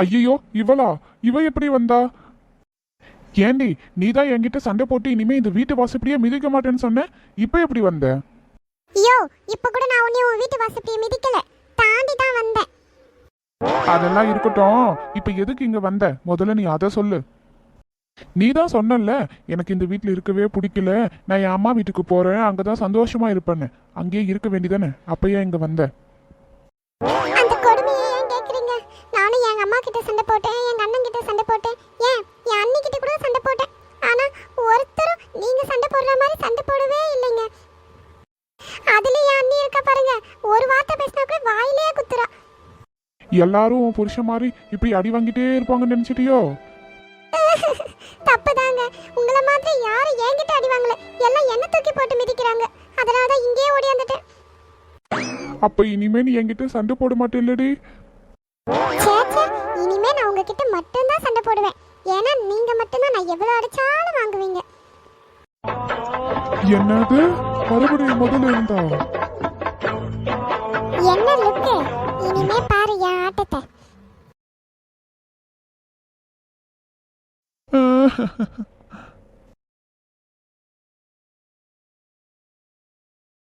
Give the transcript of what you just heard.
ஐயோ இவளா? இவ எப்படி வந்தா? ஏண்டி நீ தான் என்கிட்ட சண்டை போட்டு இனிமே இந்த வீட்டு வாசப்படியே மிதிக்க மாட்டேன்னு சொன்ன? இப்ப எப்படி வந்த? ஐயோ இப்ப கூட நான் உன்னை உன் வீட்டு வாசப்படியை மிதிக்கல. தாண்டி தான் வந்தேன். அதெல்லாம் இருக்கட்டும். இப்ப எதுக்கு இங்க வந்த? முதல்ல நீ அதை சொல்லு. நீ தான் சொன்னல எனக்கு இந்த வீட்ல இருக்கவே பிடிக்கல. நான் என் அம்மா வீட்டுக்கு போறேன் அங்கதான் சந்தோஷமா இருப்பேன்னு. அங்கேயே இருக்க வேண்டியதானே அப்ப ஏன் இங்க வந்த. நானும் எங்க அம்மா கிட்ட சண்டை போட்டேன் எங்க அண்ணன் கிட்ட சண்டை போட்டேன். ஏன்? என் அண்ணி கிட்ட கூட சண்டை போட்டேன். ஆனா ஒருத்தரும் நீங்க சண்டை போடுற மாதிரி சண்டை போடவே இல்லைங்க. அதுல என் அண்ணி இருக்கா பாருங்க. ஒரு வார்த்தை பேசினா கூட வாயிலேயே குத்துறா. எல்லாரும் புருஷன் மாதிரி இப்படி அடி வாங்கிட்டே இருப்பாங்கன்னு நினைச்சிட்டியோ? தப்புதாங்க. உங்கள மாதிரி யாரும் என்கிட்ட அடி வாங்கல. எல்லாம் என்ன தூக்கி போட்டு மிதிக்கிறாங்க. அதனால தான் இங்கேயே ஓடியாந்துட்டேன் அப்ப இனிமே நீ என்கிட்ட சண்டை போட மாட்டேல்லடி. சே சே இனிமே நான் உங்ககிட்ட மட்டும்தான் சண்டை போடுவேன். ஏன்னா நீங்க மட்டும்தான் நான் எவ்வளவு அடிச்சாலும் வாங்குவீங்க. என்னது? மறுபடியும் முதல்ல இருந்தா? என்ன லுக்கு இனிமே பாரு என் ஆட்டத்தை.